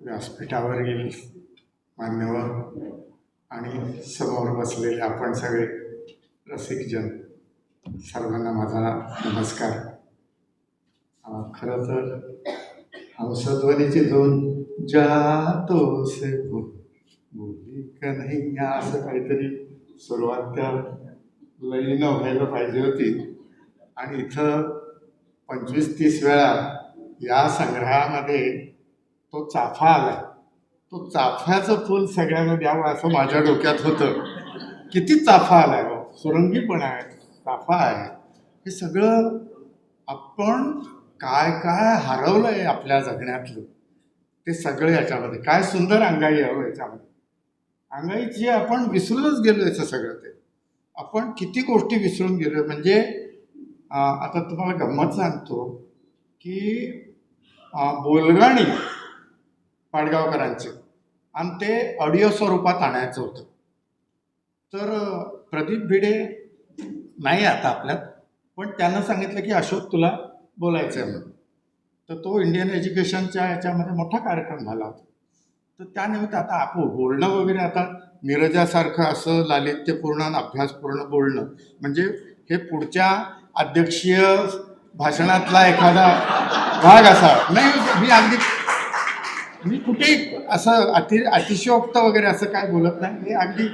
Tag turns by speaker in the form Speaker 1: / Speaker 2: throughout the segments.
Speaker 1: व्यासपीठावरील मान्यवर आणि समोर बसलेले आपण सगळे रसिकजन. सर्वांना माझा नमस्कार. खरं तर हंसध्वनीची दोन जातो से बोली का नाही? या असं काहीतरी सुरुवात त्या लईनं व्हायला पाहिजे होती. आणि इथं पंचवीस तीस वेळा या संग्रहामध्ये तो चाफा आला तो चाफ्याचं फुल सगळ्यांना द्यावं असं माझ्या डोक्यात होतं. किती चाफा आलाय हो. सुरंगी पण आहे चाफा आहे हे सगळं आपण काय काय हरवलंय आपल्या जगण्यातलं ते सगळं याच्यामध्ये. काय सुंदर अंगाई हवं हो याच्यामध्ये. अंगाईची आपण विसरूनच गेलो याचं सगळं ते. आपण किती गोष्टी विसरून गेलो. म्हणजे आता तुम्हाला गंमत सांगतो की बोलगाणी पाडगावकरांचे. आणि ते ऑडिओ स्वरूपात आणायचं होतं. तर प्रदीप भिडे नाही आता आपल्यात पण त्यानं सांगितलं की अशोक तुला बोलायचं आहे म्हणून. तर तो इंडियन एज्युकेशनच्या याच्यामध्ये मोठा कार्यक्रम झाला होता. तर त्यानिमित्त आता आपण बोलणं वगैरे आता मिरजासारखं असं लालित्यपूर्ण आणि अभ्यासपूर्ण बोलणं म्हणजे हे पुढच्या अध्यक्षीय भाषणातला एखादा भाग असा. नाही मी अगदी मी कुठेही असं अति अतिशयोक्त वगैरे असं काय बोलत नाही? हे अगदी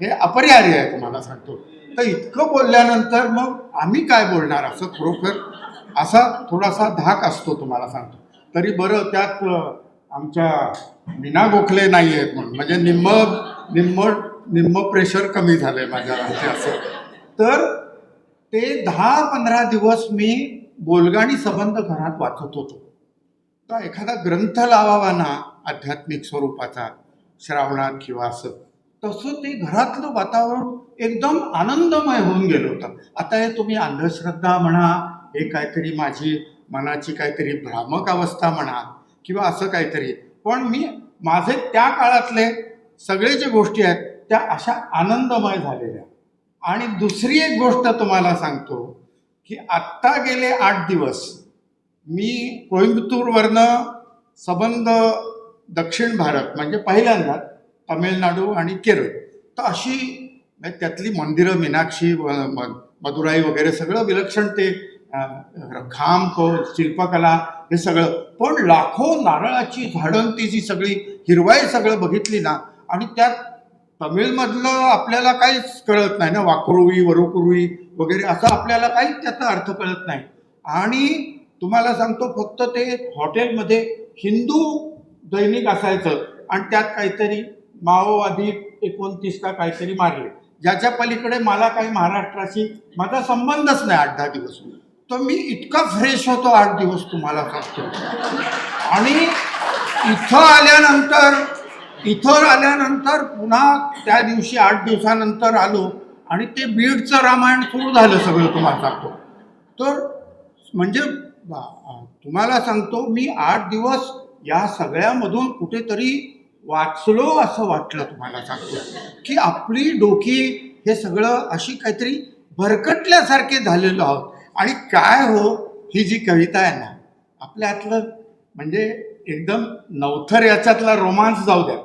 Speaker 1: हे अपरिहार्य आहे तुम्हाला सांगतो. तर इतकं बोलल्यानंतर मग आम्ही काय बोलणार? असं खरोखर असा थोडासा धाक असतो तुम्हाला सांगतो. तरी बरं त्यात आमच्या मीना गोखले नाही आहेत म्हणून. म्हणजे निम्म निम्म निम्म प्रेशर कमी झालं आहे माझ्या म्हणजे असं. तर ते दहा पंधरा दिवस मी बोलगाणी संबंध घरात वाचत होतो. तर एखादा ग्रंथ लावावा ना आध्यात्मिक स्वरूपाचा श्रावणात किंवा असं तसं ते घरातलं वातावरण एकदम आनंदमय होऊन गेलं होतं. आता हे तुम्ही अंधश्रद्धा म्हणा हे काहीतरी माझी मनाची काहीतरी भ्रामक अवस्था म्हणा किंवा असं काहीतरी पण मी माझे त्या काळातले सगळे जे गोष्टी आहेत त्या अशा आनंदमय झालेल्या. आणि दुसरी एक गोष्ट तुम्हाला सांगतो की आत्ता गेले आठ दिवस मी कोइंबतूरवरनं संबंध दक्षिण भारत म्हणजे पहिल्यांदा तामिळनाडू आणि केरळ तर अशी म्हणजे त्यातली मंदिरं मीनाक्षी म- मदुराई वगैरे सगळं विलक्षण ते अं, खांब को शिल्पकला हे सगळं. पण लाखो नारळाची झाडं ती जी सगळी हिरवाई सगळं बघितली ना आणि त्यात तमिळमधलं आपल्याला काहीच कळत नाही ना वाकुरुई वरुकुरुई वगैरे असं आपल्याला काहीच त्याचा अर्थ कळत नाही. आणि तुम्हाला सांगतो फक्त ते हॉटेलमध्ये हिंदू दैनिक असायचं आणि त्यात काहीतरी माओवादी एकोणतीस का काहीतरी मारले. ज्याच्या पलीकडे मला काही महाराष्ट्राशी माझा संबंधच नाही आठ दहा दिवस. तर मी इतका फ्रेश होतो आठ दिवस तुम्हाला सांगतो. आणि इथं आल्यानंतर इथं आल्यानंतर पुन्हा त्या दिवशी आठ दिवसानंतर आलो आणि ते बीडचं रामायण सुरू झालं सगळं तुम्हाला सांगतो. तर म्हणजे तुम्हाला सांगतो मी आठ दिवस या सगळ्यामधून कुठेतरी वाचलो असं वाटलं तुम्हाला सांगतो. की आपली डोकी हे सगळं अशी काहीतरी भरकटल्यासारखे झालेलो आहोत. आणि काय हो ही जी कविता आहे ना आपल्यातलं म्हणजे एकदम नवथर याच्यातला रोमांस जाऊ द्या.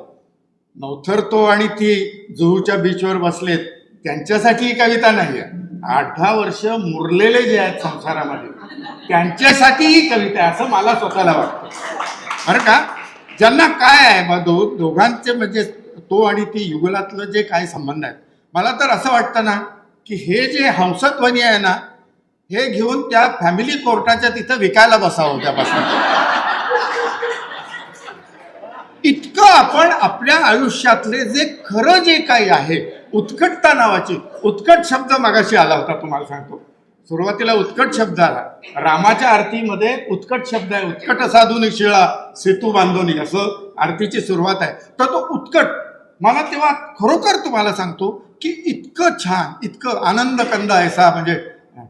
Speaker 1: नवथर तो आणि ती जुहूच्या बीचवर बसलेत त्यांच्यासाठी ही कविता नाही आहे आठ दहा वर्ष मुरलेले जे आहेत संसारामध्ये त्यांच्यासाठी ही कविता आहे असं मला स्वतःला वाटतं. बरं का? ज्यांना काय आहे मग दो दोघांचे म्हणजे तो आणि ती युगलातलं जे काय संबंध आहेत मला तर असं वाटतं ना की हे जे हंसध्वनी आहे ना हे घेऊन त्या फॅमिली कोर्टाच्या तिथं विकायला बसावं त्यापासून. इतकं आपण आपल्या आयुष्यातले जे खरं जे काही आहे उत्कटता नावाची उत्कट शब्द मागाशी आला होता तुम्हाला सांगतो. सुरुवातीला उत्कट शब्द आला. रामाच्या आरतीमध्ये उत्कट शब्द आहे. उत्कट साधून शिळा सेतू बांधोनी असं आरतीची सुरुवात आहे. तर तो उत्कट. मला तेव्हा खरोखर तुम्हाला सांगतो की इतकं छान इतकं आनंद कंद ऐसा म्हणजे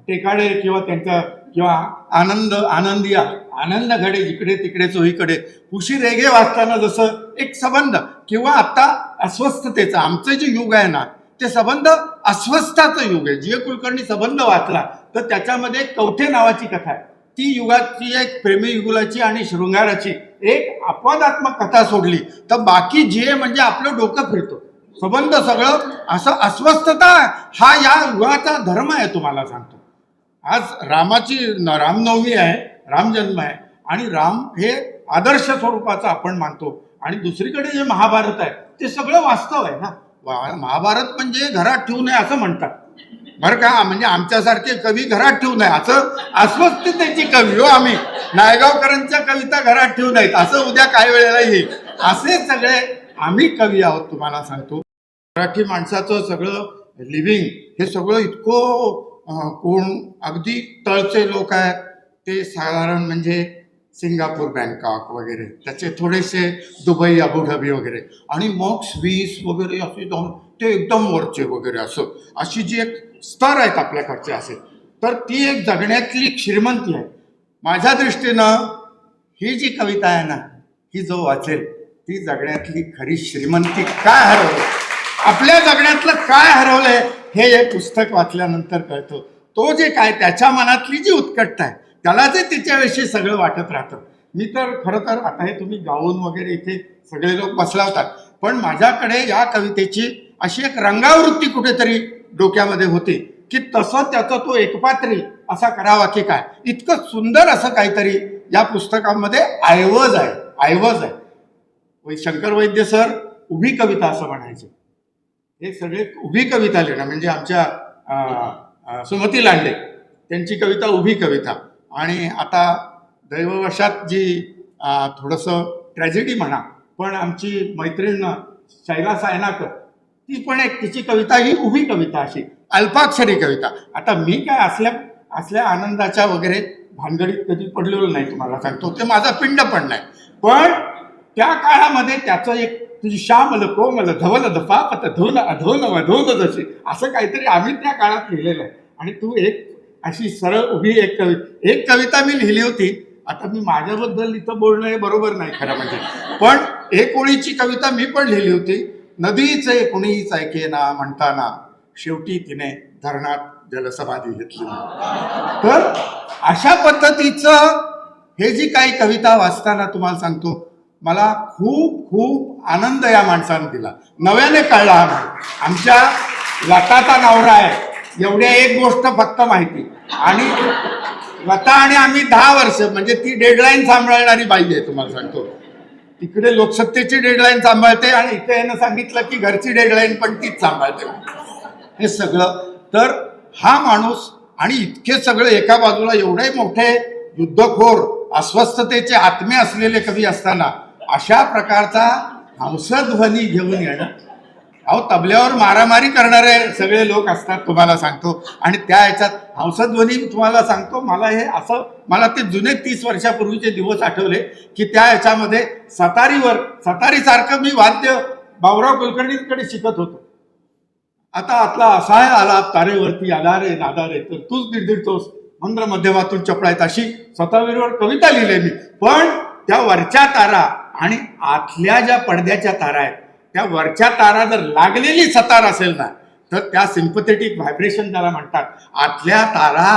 Speaker 1: टेकाडे किंवा त्यांचा किंवा आनंद आनंदिया. आनंद घडे जिकडे तिकडे चोहीकडे. उशी रेगे वाचताना जसं एक संबंध. किंवा आता अस्वस्थतेचं आमचं जे युग आहे ना ते संबंध अस्वस्थाचं युग आहे. जी कुलकर्णी संबंध वाचला तर त्याच्यामध्ये कवठे नावाची कथा आहे. ती युगाची एक प्रेमी युगुलाची आणि शृंगाराची एक अपवादात्मक कथा सोडली. तर बाकी जे म्हणजे आपलं डोकं फिरतो. संबंध सगळं असं अस्वस्थता हा या युगाचा धर्म आहे तुम्हाला सांगतो. आज रामाची रामनवमी आहे रामजन्म आहे. आणि राम हे आदर्श स्वरूपाचं आपण मानतो. आणि दुसरीकडे जे महाभारत आहे ते सगळं वास्तव आहे ना. महाभारत म्हणजे घरात ठेवू नये असं म्हणतात. बरं का? म्हणजे आमच्यासारखे कवी घरात ठेवू नये. असं अस्वस्थतेची कवी हो आम्ही. नायगावकरांच्या कविता घरात ठेवू नयेत. असं उद्या काही वेळेला येईल. असे सगळे आम्ही कवी आहोत तुम्हाला सांगतो. मराठी माणसाचं सगळं लिव्हिंग हे सगळं इतकं कोण अगदी तळचे लोक आहेत. ते साधारण म्हणजे सिंगापूर बँकॉक वगैरे. त्याचे थोडेसे दुबई अबुधाबी वगैरे. आणि मग स्विस वगैरे असे जाऊन ते एकदम वरचे वगैरे असं. अशी जी एक स्तर आहेत आपल्याकडचे असे. तर ती एक जगण्यातली श्रीमंती आहे. माझ्या दृष्टीनं ही जी कविता आहे ना ही जो वाचेल ती जगण्यातली खरी श्रीमंती काय हरवली? आपल्या जगण्यातलं काय हरवलंय हे एक पुस्तक वाचल्यानंतर कळतं. तो जे काय त्याच्या मनातली जी उत्कटता आहे त्याला जे तिच्याविषयी सगळं वाटत राहतं. मी तर खरं तर आता हे तुम्ही गाऊन वगैरे इथे सगळे लोक बसलावतात पण माझ्याकडे या कवितेची अशी एक रंगावृत्ती कुठेतरी डोक्यामध्ये होती की तसं त्याचा तो एकपात्री असा करावा की काय? इतकं सुंदर असं काहीतरी या पुस्तकामध्ये ऐवज आहे ऐवज आहे. शंकर वैद्य सर उभी कविता असं म्हणायचे. हे सगळे उभी कविता लिहिणं म्हणजे आमच्या सुमती लांडे त्यांची कविता उभी कविता. आणि आता दैववशात जी थोडंसं ट्रॅजेडी म्हणा पण आमची मैत्रीण शैला सायनाकर ती पण एक तिची कविता ही उभी कविता अशी अल्पाक्षरी कविता. आता मी काय असल्या असल्या आनंदाच्या वगैरे भानगडीत कधी पडलेलो नाही तुम्हाला सांगतो ते माझा पिंड पण नाही. पण त्या काळामध्ये त्याचं एक तुझी श्यामल कोमल धवल धपापत धुन अधोन वधोन जशी असं काहीतरी आम्ही त्या काळात लिहिलेलं आहे. आणि तू एक अशी सरळ उभी एक कवि एक कविता मी लिहिली होती. आता मी माझ्याबद्दल इथं बोलणं हे बरोबर नाही खरं म्हणजे. पण एक ओळीची कविता मी पण लिहिली होती. नदीचे कुणीच ऐके ना म्हणताना शेवटी तिने धरणात जलसमाधी घेतली तर अशा पद्धतीचं हे जी काही कविता वाचताना तुम्हाला सांगतो मला खूप खूप आनंद या माणसानं दिला. नव्याने कळला हा आमच्या लताचा नवरा आहे. एवढ्या एक गोष्ट फक्त माहिती. आणि लता आणि आम्ही दहा वर्ष म्हणजे ती डेडलाईन सांभाळणारी बाई आहे तुम्हाला सांगतो. तिकडे लोकसत्तेची डेडलाईन सांभाळते आणि इथे यानं सांगितलं की घरची डेडलाईन पण तीच सांभाळते. हे सगळं. तर हा माणूस आणि इतके सगळे एका बाजूला एवढे मोठे युद्धखोर अस्वस्थतेचे आत्मे असलेले कवी असताना अशा प्रकारचा हंसध्वनी घेऊन येणं अहो तबल्यावर मारामारी करणारे सगळे लोक असतात तुम्हाला सांगतो. आणि त्या ह्याच्यात हंसध्वनी तुम्हाला सांगतो मला हे असं मला ते जुने तीस वर्षापूर्वीचे दिवस आठवले की त्या ह्याच्यामध्ये सतारीवर सतारीसारखं मी वाद्य बाबुराव कुलकर्णींकडे शिकत होतो. आता आतला असाय आला तारेवरती आला रे नादा रे तर तूच निर्दिडतोस मंद्र मध्यमातून चपळायत अशी स्वतःवीरवर कविता लिहिली मी. पण त्या वरच्या तारा आणि आतल्या ज्या पडद्याच्या तारा आहेत त्या वरच्या तारा जर लागलेली सतार असेल ना तर त्या सिम्पथेटिक व्हायब्रेशन ज्याला म्हणतात आतल्या तारा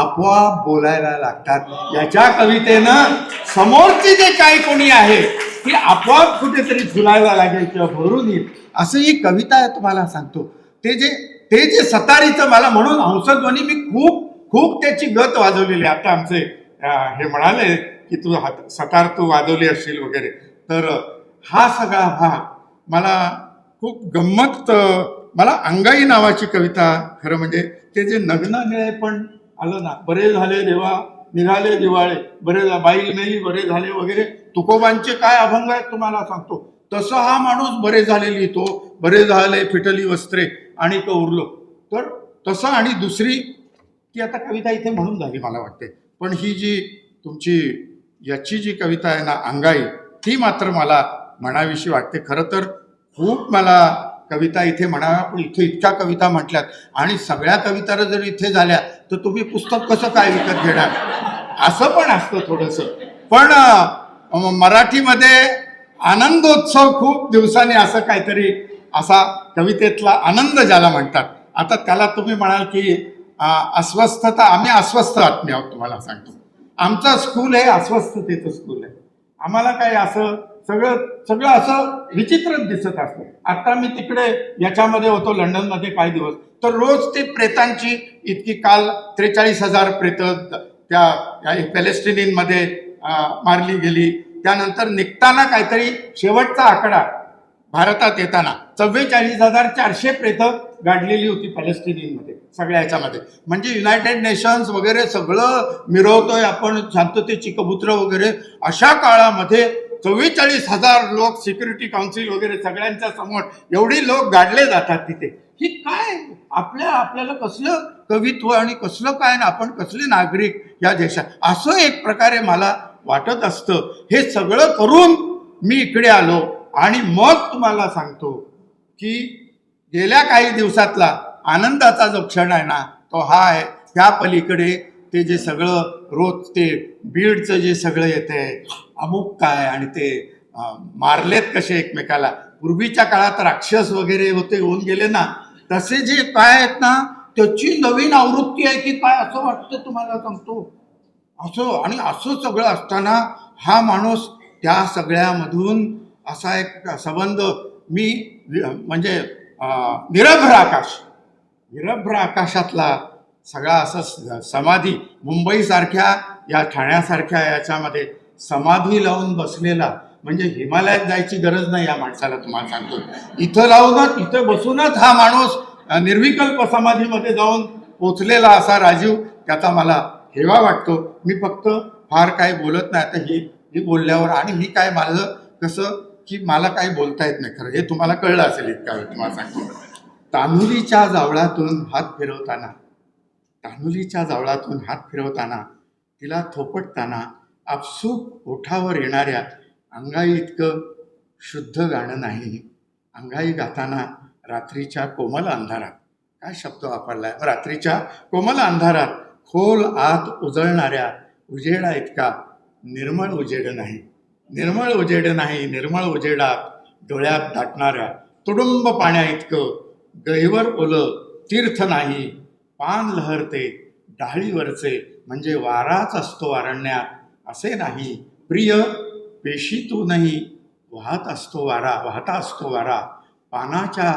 Speaker 1: आपोआप बोलायला लागतात. याच्या कवितेनं समोरची जे काही कोणी आहे ती आपोआप कुठेतरी झुलायला लागेल किंवा भरून येईल. असं ही कविता आहे तुम्हाला सांगतो. ते जे ते जे सतारीचं मला म्हणून हंसध्वनी मी खूप खूप त्याची गत वाजवलेली. आता आमचे हे म्हणाले की तू हात सतार तू वाजवली असशील वगैरे. तर हा सगळा भाग मला खूप गंमत मला अंगाई नावाची कविता खरं म्हणजे ते जे नग्न निळे पण आलं ना बरे झाले देवा निघाले दिवाळे बरे झा- बाई नाही बरे झाले वगैरे तुकोबांचे काय अभंग आहेत तुम्हाला सांगतो. तसं हा माणूस बरे झाले लिहितो बरे झाले फिटली वस्त्रे आणि तो उरलो तर तसं आणि दुसरी ती आता कविता इथे म्हणून झाली मला वाटते. पण ही जी तुमची याची जी कविता आहे ना अंगाई ती मात्र मला म्हणावीशी वाटते. खरं तर खूप मला कविता इथे म्हणा पण इथे इतक्या कविता म्हटल्यात. आणि सगळ्या कविता जर इथे झाल्या तर तुम्ही पुस्तक कसं काय विकत घेणार? असं पण असतं थोडंसं. पण मराठीमध्ये आनंदोत्सव खूप दिवसांनी असं काहीतरी असा कवितेतला आनंद ज्याला म्हणतात. आता त्याला तुम्ही म्हणाल की अस्वस्थता आम्ही अस्वस्थ आत्मी आहोत तुम्हाला सांगतो. आमचं स्कूल हे अस्वस्थतेचं स्कूल आहे. आम्हाला काय असं सगळं सगळं असं विचित्रच दिसत असतं. आता मी तिकडे याच्यामध्ये होतो लंडनमध्ये काही दिवस. तर रोज ते प्रेतांची इतकी काल त्रेचाळीस हजार प्रेत त्या पॅलेस्टिनींमध्ये मारली गेली. त्यानंतर निघताना काहीतरी शेवटचा आकडा भारतात येताना चव्वेचाळीस हजार चारशे प्रेतं गाडलेली होती पॅलेस्टिनीमध्ये सगळ्या ह्याच्यामध्ये. म्हणजे युनायटेड नेशन्स वगैरे सगळं मिरवतोय आपण शांततेची कबुतर वगैरे. अशा काळामध्ये चव्वेचाळीस हजार लोक सिक्युरिटी काउन्सिल वगैरे सगळ्यांच्या समोर एवढी लोक गाडले जातात तिथे. ही काय? आपल्या आपल्याला कसलं कवित्व आणि कसलं काय ना आपण कसले नागरिक या देशात? असं एक प्रकारे मला वाटत असतं. हे सगळं करून मी इकडे आलो. आणि मग तुम्हाला सांगतो की गेल्या काही दिवसातला आनंदाचा जो क्षण आहे ना तो हा आहे. त्या पलीकडे ते जे सगळं रोज ते बीडचं जे सगळं येते अमुक काय आणि ते मारलेत कसे एकमेकाला. पूर्वीच्या काळात राक्षस वगैरे होते होऊन गेले ना तसे जे काय आहेत ना त्याची नवीन आवृत्ती आहे की काय असं वाटतं तुम्हाला सांगतो? असं आणि असं सगळं असताना हा माणूस त्या सगळ्यामधून असा एक संबंध मी म्हणजे निरभ्र आकाश निरभ्र आकाशातला सगळा असं समाधी मुंबईसारख्या या ठाण्यासारख्या याच्यामध्ये समाधी लावून बसलेला म्हणजे हिमालयात जायची गरज नाही या माणसाला तुम्हाला सांगतो. इथं लावूनच इथं बसूनच हा माणूस निर्विकल्प समाधीमध्ये जाऊन पोचलेला असा राजीव त्याचा मला हेवा वाटतो. मी फक्त फार काही बोलत नाही. आता ही ही बोलल्यावर आणि ही काय माझं कसं? की मला काही बोलता येत नाही खरं. हे तुम्हाला कळलं असेल इतका वेळ तुम्हाला सांगतो. तान्हुलीच्या जावळातून हात फिरवताना तान्हुलीच्या जावळातून हात फिरवताना तिला थोपटताना आपसूक ओठावर येणाऱ्या अंगाई इतकं शुद्ध गाणं नाही. अंगाई गाताना रात्रीच्या कोमल अंधारात काय शब्द वापरलाय? रात्रीच्या कोमल अंधारात खोल आत उजळणाऱ्या उजेडा इतका निर्मळ उजेड नाही. निर्मळ उजेड नाही निर्मळ उजेडात डोळ्यात दाटणाऱ्या तुडुंब पाण्या इतकं गैवर ओलं तीर्थ नाही. पान लहरते डाळीवरचे म्हणजे वाराच असतो अरण्यात. असे नाही प्रिय पेशीतूनही वाहत असतो वारा वाहता असतो वारा. पानाच्या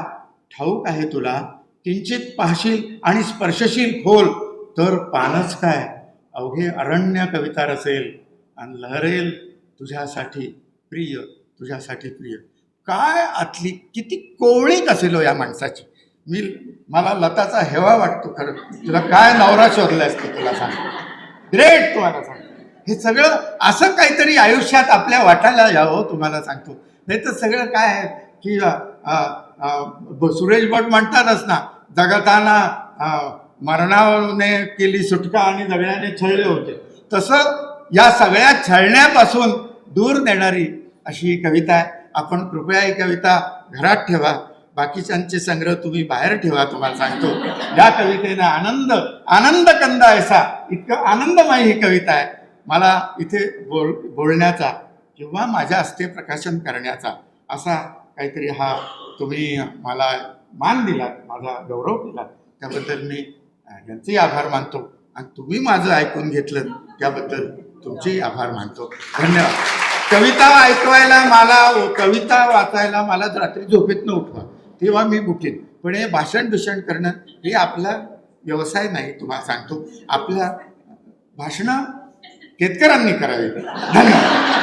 Speaker 1: ठाऊक आहे तुला किंचित पाहशील आणि स्पर्शशील खोल तर पानच काय? अवघे अरण्य कविता रसेल आणि लहरेल तुझ्यासाठी प्रिय तुझ्यासाठी प्रिय. काय आतली किती कोवळीक असेल हो या माणसाची. मी मला लताचा हेवा वाटतो खरं. तुला काय नवरा शोधला असतो तुला सांग. ग्रेट तुम्हाला सांगतो हे सगळं असं काहीतरी आयुष्यात आपल्या वाटायला यावं हो तुम्हाला सांगतो. नाही तर सगळं काय आहे की सुरेश भट म्हणतातच ना जगताना मरणाने केली सुटका आणि जगण्याने छळले होते. तसं या सगळ्या छळण्यापासून दूर नेणारी अशी ही कविता आहे. आपण कृपया ही कविता घरात ठेवा. बाकीच्यांचे संग्रह तुम्ही बाहेर ठेवा तुम्हाला सांगतो. या कवितेनं आनंद आनंद कंदा ऐसा. इतकं आनंदमय ही कविता आहे. मला इथे बोल बोलण्याचा किंवा माझ्या हस्ते प्रकाशन करण्याचा असा काहीतरी हा तुम्ही मला मान दिलात माझा गौरव दिलात. त्याबद्दल मी यांचेही आभार मानतो. आणि तुम्ही माझं ऐकून घेतलं त्याबद्दल तुमचेही आभार मानतो. धन्यवाद. कविता ऐकवायला मला कविता वाचायला मला रात्री झोपेतनं उठवा. तेव्हा मी बुकेन पण हे भाषण भिषण करणं हे आपला व्यवसाय नाही तुम्हाला सांगतो. आपल्या भाषणं केतकरांनी करावी. धन्यवाद.